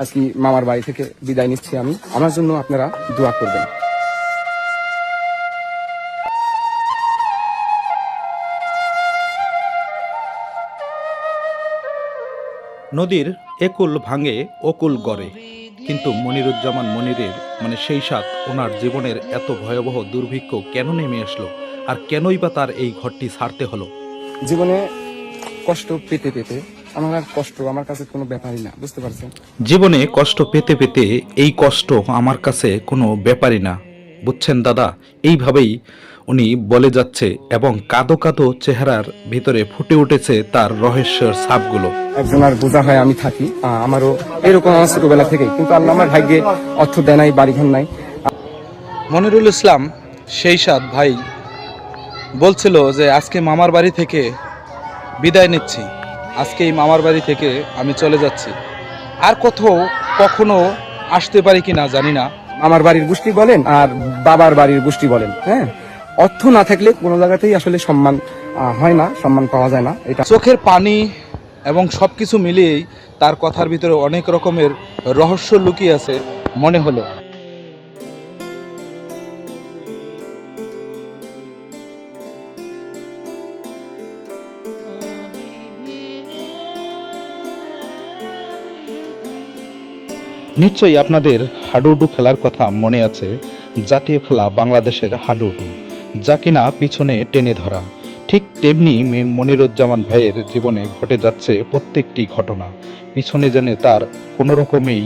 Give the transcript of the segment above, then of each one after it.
আজকে মামার বাড়ি থেকে বিদায় নিচ্ছি আমি। আমার জন্য আপনারা দোয়া করবেন। নদীর একুল ভাঙে অকুল গড়ে কিন্তু মনিরুজ্জামান মনিরের মানে সেই সাথ ওনার জীবনের এত ভয়াবহ দুর্ভিক্ষ কেন নেমে আসলো? আর কেনই বা তার এই ঘরটি ছাড়তে হলো? জীবনে কষ্ট পেতে পেতে আমার কষ্ট আমার কাছে কোনো ব্যাপারই না বুঝতে পারছেন? জীবনে কষ্ট পেতে পেতে এই কষ্ট আমার কাছে কোনো ব্যাপারই না বুঝছেন দাদা? এইভাবেই উনি বলে যাচ্ছে এবং কাদো কাদো চেহারার ভিতরে ফুটে উঠেছে তার রহস্যের ছাপগুলো। একজন আর বোঝা হয় আমি থাকি আমারও এরকম আমার ছোটবেলা থেকেই কিন্তু আল্লাহ আমার ভাগ্যে অর্থ দেয় নাই বাড়িঘর নাই। মনিরুল ইসলাম সেই সাত ভাই বলছিল যে আজকে মামার বাড়ি থেকে বিদায় নিচ্ছি। আজকে এই মামার বাড়ি থেকে আমি চলে যাচ্ছি। আর কোথাও কখনো আসতে পারি কি না জানি না। আমার বাড়ির গোষ্ঠী বলেন আর বাবার বাড়ির গোষ্ঠী বলেন হ্যাঁ? অর্থ না থাকলে কোনো জায়গাতেই আসলে সম্মান হয় না সম্মান পাওয়া যায় না এটা চোখের পানি এবং সব কিছু মিলিয়েই তার কথার ভিতরে অনেক রকমের রহস্য লুকিয়ে আছে মনে হলো। নিশ্চয়ই আপনাদের হাডুডু খেলার কথা মনে আছে, জাতীয় খেলা বাংলাদেশের হাডুডু, যা কিনা পিছনে টেনে ধরা। ঠিক তেমনি মনিরুজ্জামান ভাইয়ের জীবনে ঘটে যাচ্ছে প্রত্যেকটি ঘটনা। পিছনে যেন তার কোনো রকমেই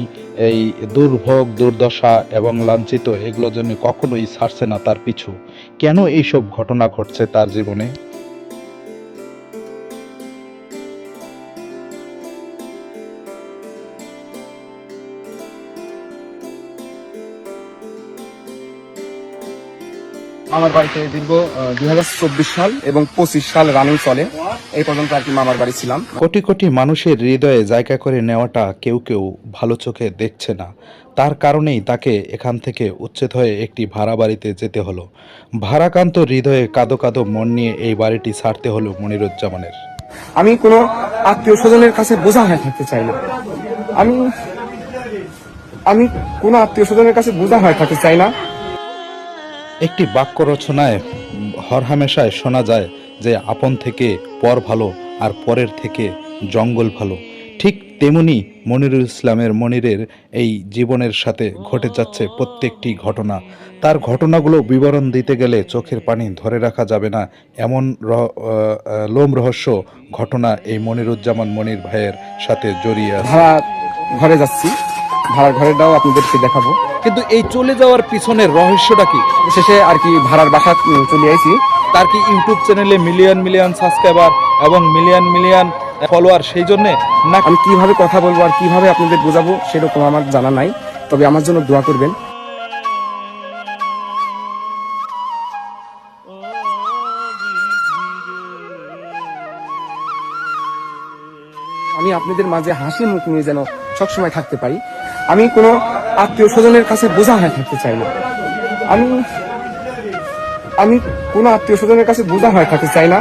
এই দুর্ভোগ, দুর্দশা এবং লাঞ্ছিত এগুলো যেন কখনোই ছাড়ছে না তার পিছু। কেন এইসব ঘটনা ঘটছে তার জীবনে? আমার বাড়িতে দীর্ঘ দুই হাজার চব্বিশ সাল এবং পঁচিশ সাল রানিং চলে। এই পর্যন্ত আর কি মামার বাড়ি ছিলাম। কোটি কোটি মানুষের হৃদয়ে জায়গা করে নেওয়াটা কেউ কেউ ভালো চোখে দেখছে না। তার কারণেই তাকে এখান থেকে উচ্ছেদ হয়ে একটি ভাড়া বাড়িতে যেতে হলো। ভাড়াকান্ত হৃদয়ে কাদো কাদো মন নিয়ে এই বাড়িটি ছাড়তে হলো মনিরুজ্জামানের। আমি কোনো আত্মীয় স্বজনের কাছে বোঝা হয়ে থাকতে চাই না। আমি আমি কোনো আত্মীয় স্বজনের কাছে বোঝা হয়ে থাকতে চাই না। একটি বাক্য রচনায় হরহামেশায় শোনা যায় যে আপন থেকে পর ভালো আর পরের থেকে জঙ্গল ভালো। ঠিক তেমনি মনিরুল ইসলামের মনিরের এই জীবনের সাথে ঘটে যাচ্ছে প্রত্যেকটি ঘটনা। তার ঘটনাগুলো বিবরণ দিতে গেলে চোখের পানি ধরে রাখা যাবে না। এমন লোম রহস্য ঘটনা এই মনিরুজ্জামান মনির ভাইয়ের সাথে জড়িয়ে ভাড়া ঘরে যাচ্ছি। ভাড়ার ঘরেটাও আপনাদেরকে দেখাবো। কিন্তু এই চলে যাওয়ার পিছনের রহস্যটা কি? শেষে আর কি ভাড়ার বাসা চলে আইছি। তার কি ইউটিউব চ্যানেলে মিলিয়ন মিলিয়ন সাবস্ক্রাইবার এবং মিলিয়ন মিলিয়ন ফলোয়ার সেই জন্য না আমি কীভাবে কথা বলব আর কীভাবে আপনাদের বোঝাবো সেরকম আমার জানা নাই। তবে আমার জন্য দোয়া করবেন। আমি আপনাদের মাঝে হাসি মুখ নিয়ে যেন সবসময় থাকতে পারি। আমি কোনো আত্মীয় স্বজনের কাছে বোঝা হয়ে থাকতে চাই না আমি আমি কোনো আত্মীয় স্বজনের কাছে বোঝা হয়ে থাকতে চাই না।